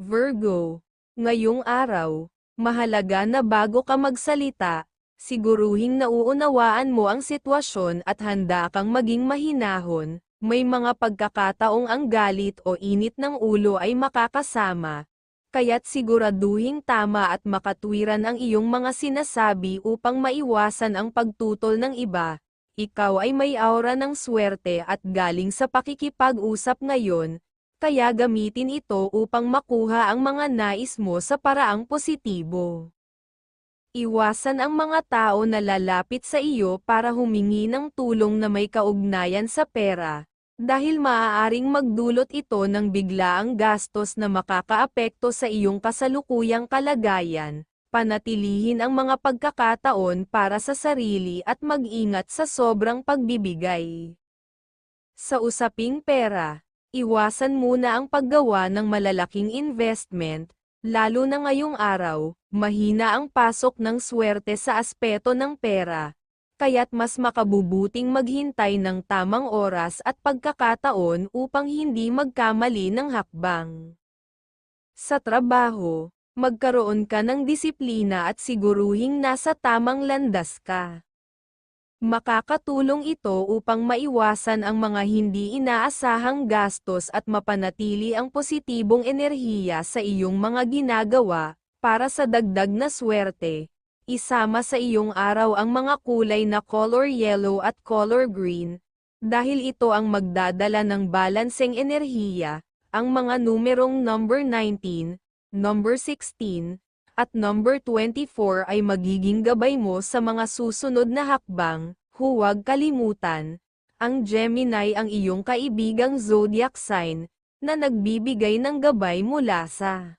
Virgo, ngayong araw, mahalaga na bago ka magsalita, siguruhing nauunawaan mo ang sitwasyon at handa kang maging mahinahon, may mga pagkakataong ang galit o init ng ulo ay makakasama, kaya't siguraduhing tama at makatwiran ang iyong mga sinasabi upang maiwasan ang pagtutol ng iba. Ikaw ay may aura ng swerte at galing sa pakikipag-usap ngayon, kaya gamitin ito upang makuha ang mga nais mo sa paraang positibo. Iwasan ang mga tao na lalapit sa iyo para humingi ng tulong na may kaugnayan sa pera, dahil maaaring magdulot ito ng biglaang gastos na makakaapekto sa iyong kasalukuyang kalagayan. Panatilihin ang mga pagkakataon para sa sarili at mag-ingat sa sobrang pagbibigay. Sa usaping pera, iwasan muna ang paggawa ng malalaking investment, lalo na ngayong araw, mahina ang pasok ng swerte sa aspeto ng pera, kaya't mas makabubuting maghintay ng tamang oras at pagkakataon upang hindi magkamali ng hakbang. Sa trabaho, magkaroon ka ng disiplina at siguruhing nasa tamang landas ka. Makakatulong ito upang maiwasan ang mga hindi inaasahang gastos at mapanatili ang positibong enerhiya sa iyong mga ginagawa, para sa dagdag na swerte. Isama sa iyong araw ang mga kulay na color yellow at color green, dahil ito ang magdadala ng balanseng enerhiya, ang mga numerong number 19, number 16, at number 24 ay magiging gabay mo sa mga susunod na hakbang, huwag kalimutan. Ang Gemini ang iyong kaibigang zodiac sign, na nagbibigay ng gabay mula sa